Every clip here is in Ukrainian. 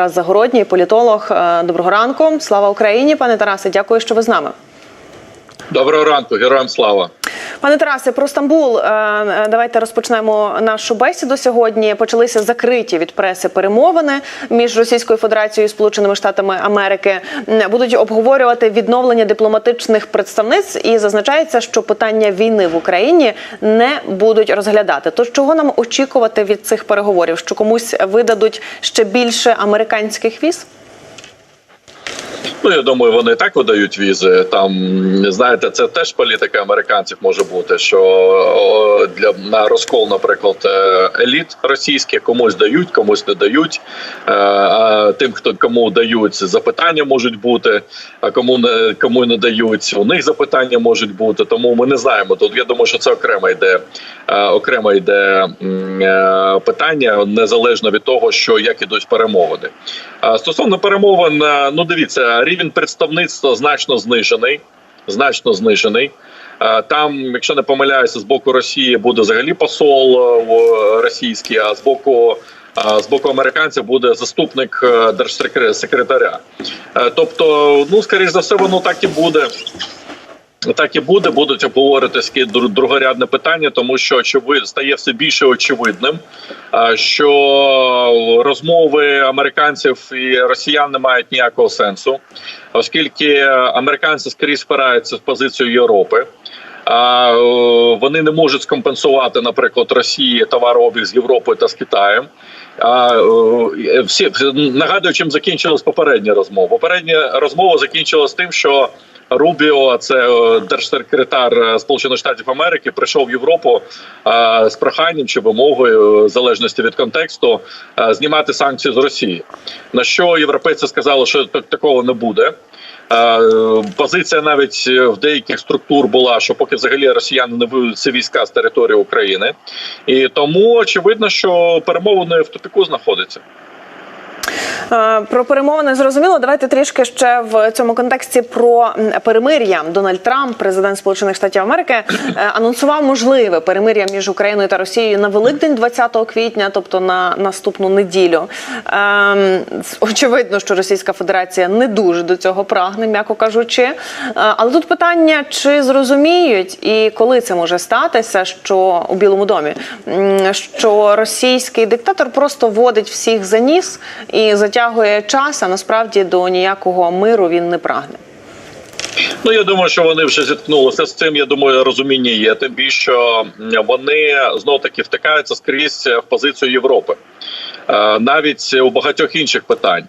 Тарас Загородній, політолог. Е, Доброго ранку. Слава Україні, пане Тарасе. Дякую, що ви з нами. Доброго ранку, героям слава. Пане Тарасе, про Стамбул е, е, давайте розпочнемо нашу бесіду сьогодні. Почалися закриті від преси перемовини між Російською Федерацією і Сполученими Штатами Америки. Будуть обговорювати відновлення дипломатичних представництв і зазначається, що питання війни в Україні не будуть розглядати. Тож чого нам очікувати від цих переговорів? Що комусь видадуть ще більше американських віз? Ну я думаю, вони так видають візи. Там знаєте, це теж політика американців може бути. Що для на розкол, наприклад, е, еліт російських комусь дають, комусь не дають. Е, А тим, хто кому дають, запитання можуть бути. А кому не кому не дають, у них запитання можуть бути. Тому ми не знаємо. Тут я думаю, що це окремо йде окремо йде е, питання незалежно від того, що як ідуть перемовини. А Стосовно перемовин, ну дивіться, рівень представництва значно знижений. Значно знижений. Е, Там, якщо не помиляюся, з боку Росії буде взагалі посол е, російський, а з боку з боку американців буде заступник е, держсекретаря. Е, Тобто, ну скоріш за все, воно так і буде. Так і буде, будуть обговорити такі другорядне питання, тому що очевид стає все більше очевидним, що розмови американців і росіян не мають ніякого сенсу, оскільки американці скрізь спираються в позицію Європи. А вони не можуть скомпенсувати, наприклад, Росії товарообіг з Європою та з Китаєм. А всі нагадую, чим закінчилась попередня розмова. Попередня розмова закінчилась тим, що Рубіо, це е, держсекретар е, Сполучених Штатів Америки, прийшов в Європу е, з проханням чи вимогою, в залежності від контексту, знімати санкції з Росії. На що європейці сказали, що такого не буде. Позиція навіть в деяких структур була, що поки взагалі росіяни не виведуть ці війська з території України, і тому очевидно, що перемовини в тупіку знаходяться. Е, Про перемовини зрозуміло. Давайте трішки ще в цьому контексті про перемир'я. Дональд Трамп, президент Сполучених Штатів Америки, е, анонсував можливе перемир'я між Україною та Росією на Великдень 20 квітня, тобто на наступну неділю. Ем, Очевидно, що Російська Федерація не дуже до цього прагне, м'яко кажучи. Е, Але тут питання: чи зрозуміють і коли це може статися, що у Білому домі, що російський диктатор просто водить всіх за ніс і затягує час, а насправді до ніякого миру він не прагне. Ну я думаю, що вони вже зіткнулися з цим. Я думаю, розуміння є. Тим більше що вони знов таки втикаються скрізь в позицію Європи, Е, навіть у багатьох інших питань.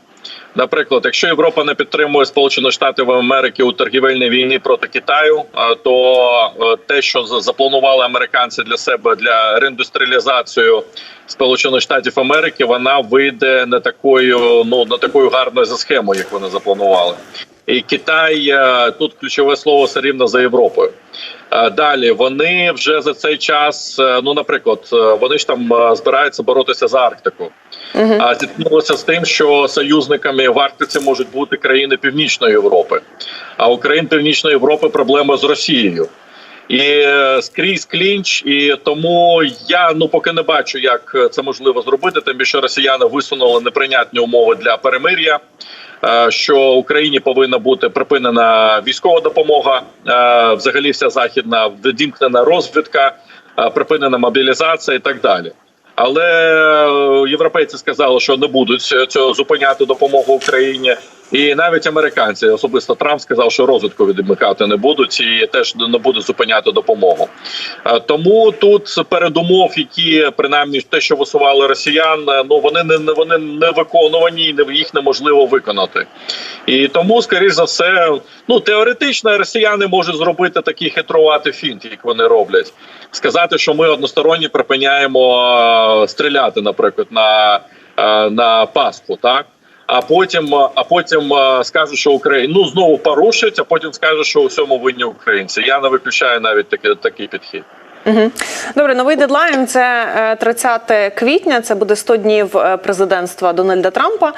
Наприклад, якщо Європа не підтримує Сполучені Штати в Америки у торгівельній війні проти Китаю, е, то е, те, що за- запланували американці для себе для реіндустріалізацію Сполучених Штатів Америки, вона вийде не такою, ну не такою гарною за схемою, як вони запланували. І Китай е, тут ключове слово все рівно за Європою. Е, Далі вони вже за цей час, е, ну наприклад, е, вони ж там збираються боротися за Арктику. А зіткнулися з тим, що союзниками в Арктиці можуть бути країни Північної Європи. А у країн Північної Європи проблема з Росією. І скрізь клінч, і тому я ну поки не бачу, як це можливо зробити. Тим більше росіяни висунули неприйнятні умови для перемир'я. Е, Що Україні повинна бути припинена військова допомога, е, взагалі вся західна відімкнена розвідка, е, припинена мобілізація і так далі. Але європейці сказали, що не будуть цього зупиняти допомогу Україні, і навіть американці, особисто Трамп, сказав, що розвитку відмикати не будуть і теж не будуть зупиняти допомогу. Е, Тому тут передумов, які принаймні те, що висували росіян, е, ну вони не вони не виконувані, не- їх неможливо виконати. І тому, скоріш за все, ну теоретично росіяни можуть зробити такий хитруватий фінт, як вони роблять. Сказати, що ми односторонньо припиняємо е, стріляти, наприклад, на, на Пасху, так. А потім, а потім скажуть, що Україна ну знову порушить, а потім скажуть, що у всьому винні українці. Я не виключаю навіть такий, такий підхід. Добре, новий дедлайн це е, 30 квітня. Це буде 100 днів е, президентства Дональда Трампа.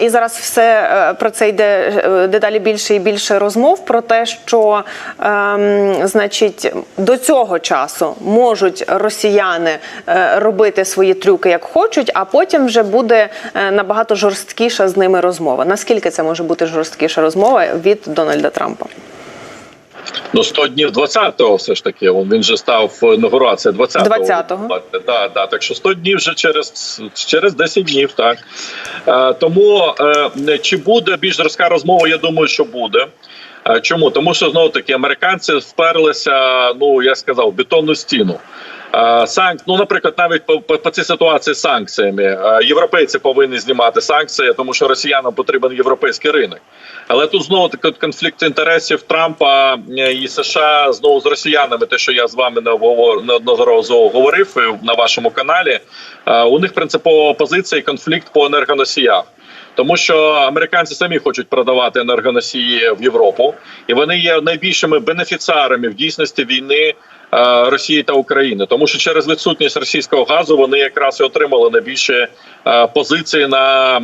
І зараз все е, про це йде е, дедалі більше і більше розмов про те, що ем, значить до цього часу можуть росіяни е, робити свої трюки як хочуть, а потім вже буде е, набагато жорсткіша з ними розмова. Наскільки це може бути жорсткіша розмова від Дональда Трампа? Ну, 100 днів 20-го все ж таки. Він же став інаугурація 20-го. 20-го. Да, да, так що 100 днів вже через, через 10 днів, так. Е, тому е, чи буде більш жорстка розмова, я думаю, що буде. Е, Чому? Тому що знову таки американці вперлися, ну я сказав, бетонну стіну. Санк, ну, наприклад, навіть по, по, по цій ситуації з санкціями європейці повинні знімати санкції, тому що росіянам потрібен європейський ринок. Але тут знову таки конфлікт інтересів Трампа е, і США знову з росіянами. Те, що я з вами не обговор- неодноразово говорив е, на вашому каналі. е, У них принципова позиція і конфлікт по енергоносіях. Тому що американці самі хочуть продавати енергоносії в Європу, і вони є найбільшими бенефіціарами в дійсності війни Росії та України. Тому що через відсутність російського газу вони якраз і отримали найбільші е, позиції на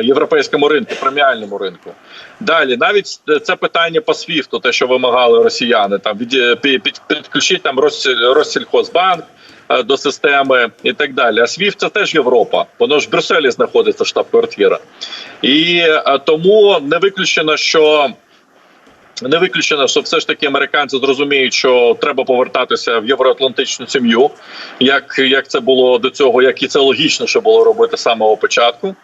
е, європейському ринку, преміальному ринку. Далі, навіть це питання по СВІФТу, те, що вимагали росіяни, там від під, під, підключити там е, до системи і так далі. А СВІФТ це теж Європа. Воно ж в Брюсселі знаходиться штаб-квартира. І е, тому не виключено, що. Не виключено, що все ж таки американці зрозуміють, що треба повертатися в євроатлантичну сім'ю, як, як це було до цього, як і це логічніше було робити з самого початку.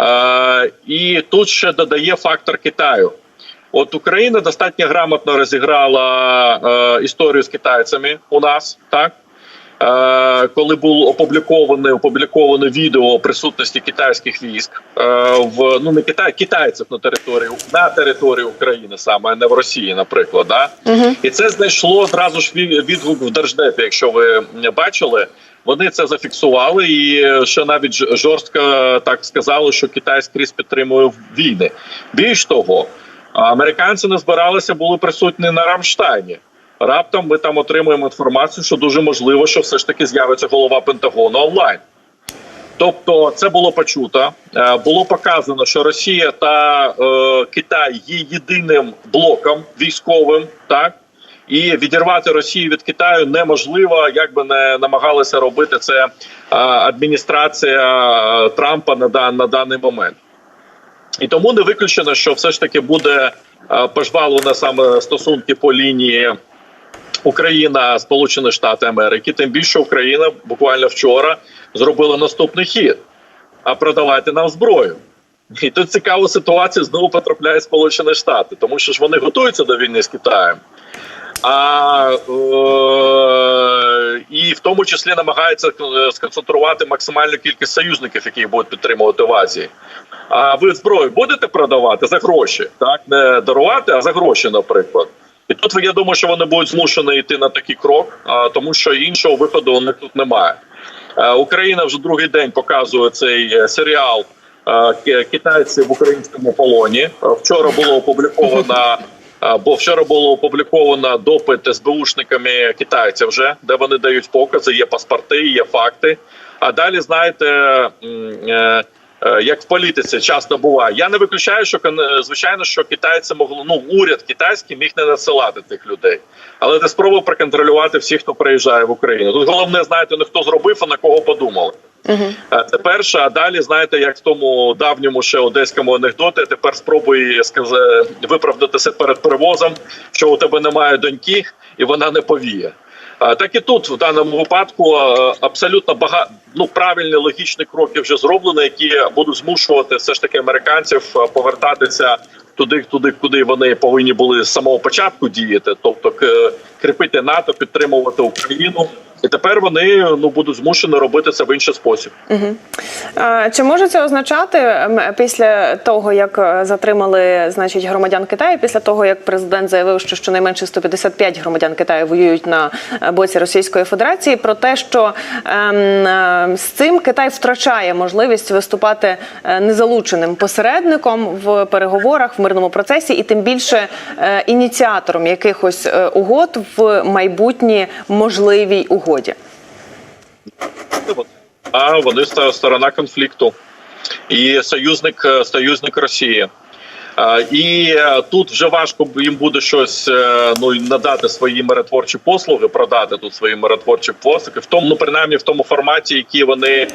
Е, і тут ще додає фактор Китаю. От Україна достатньо грамотно розіграла е, історію з китайцями у нас, так. Е, коли було опубліковане опубліковане відео присутності китайських військ е, в ну не Китай, китайців на території на території України, саме а не в Росії, наприклад, да і це знайшло одразу ж ві- відгук в держдепі. Якщо ви бачили, вони це зафіксували, і ще навіть жорстко так сказали, що Китай скрізь підтримує війни. Більш того, американці не збиралися були присутні на Рамштайні. Раптом ми там отримуємо інформацію, що дуже можливо, що все ж таки з'явиться голова Пентагону онлайн. Тобто, це було почуто. Е, Було показано, що Росія та е, Китай є єдиним блоком військовим, так і відірвати Росію від Китаю неможливо, як би не намагалася робити це е, адміністрація е, Трампа на, на даний момент. І тому не виключено, що все ж таки буде е, пожвалено саме стосунки по лінії Україна, Сполучені Штати Америки. Тим більше Україна буквально вчора зробила наступний хід: а продавайте нам зброю. І тут цікава ситуація знову потрапляє Сполучені Штати, тому що ж вони готуються до війни з Китаєм. А е, і в тому числі намагаються е, сконцентрувати максимальну кількість союзників, які будуть підтримувати в Азії. А ви зброю будете продавати за гроші, так не дарувати, а за гроші, наприклад. І тут я думаю, що вони будуть змушені йти на такий крок, тому що іншого виходу у них тут немає. Е, Україна вже другий день показує цей е, серіал е, китайці в українському полоні. Вчора було опубліковано. Бо вчора було опубліковано допит СБУшниками китайців, вже де вони дають покази, є паспорти, є факти. А далі знаєте, як в політиці часто буває. Я не виключаю, що кон- звичайно, що китайці могли ну уряд китайський міг не насилати цих людей, але ти спробуй проконтролювати всіх, хто приїжджає в Україну. Тут головне, знаєте, не хто зробив, а на кого подумали. Е, Це перше, а далі знаєте, як в тому давньому ще одеському анекдоті. Тепер спробуй сказати, виправдатися перед перевозом, що у тебе немає доньки, і вона не повіє. А, Так і тут в даному випадку е, абсолютно багато ну правильні логічні кроки вже зроблені, які будуть змушувати все ж таки американців е, повертатися туди, туди, куди вони повинні були з самого початку діяти, тобто кріпити НАТО, підтримувати Україну І тепер вони ну будуть змушені робити це в інший спосіб. Е, Чи може це означати після того, як е, затримали значить громадян Китаю, після того як президент заявив, що щонайменше 155 громадян Китаю воюють на е, боці Російської Федерації, про те, що ем, е, з цим Китай втрачає можливість виступати незалученим посередником в переговорах в мирному процесі, і тим більше е, ініціатором якихось угод в майбутній можливій угоді. А вони сторона конфлікту і союзник, е, союзник Росії. І е, тут вже важко їм буде щось е, ну надати свої миротворчі послуги, продати тут свої миротворчі послуги, в тому, ну принаймні в тому форматі, який вони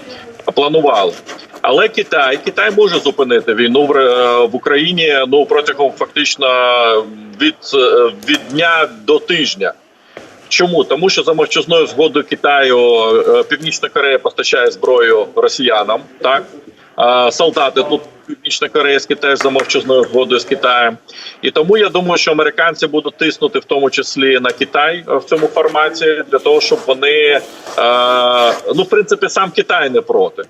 планували. Але Китай Китай може зупинити війну в, Україні ну протягом фактично від, від дня до тижня. Чому? Тому що за мовчазною згодою Китаю е, Північна Корея постачає зброю росіянам. Так солдати тут північно-корейські теж за мовчазною згодою з Китаєм. І тому я думаю, що американці будуть тиснути в тому числі на Китай в цьому форматі для того, щоб вони е, ну в принципі сам Китай не проти.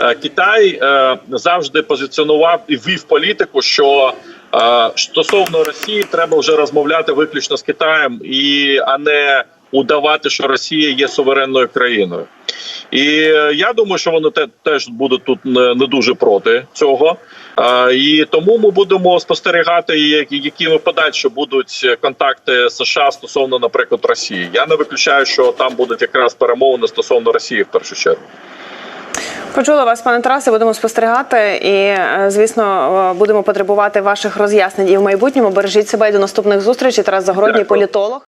Е, Китай завжди позиціонував і вів політику, що стосовно Росії треба вже розмовляти виключно з Китаєм, і а не удавати, що Росія є суверенною країною. І е, я думаю, що вони те, теж будуть тут не, дуже проти цього. І тому ми будемо спостерігати, якими подальше будуть контакти США стосовно, наприклад, Росії. Я не виключаю, що там будуть якраз перемовини стосовно Росії в першу чергу. Почула вас, пане Тарасе. Будемо спостерігати і, е, звісно, е, будемо потребувати ваших роз'яснень і в майбутньому. Бережіть себе і до наступних зустрічей. Тарас Загородній, Дякую. політолог.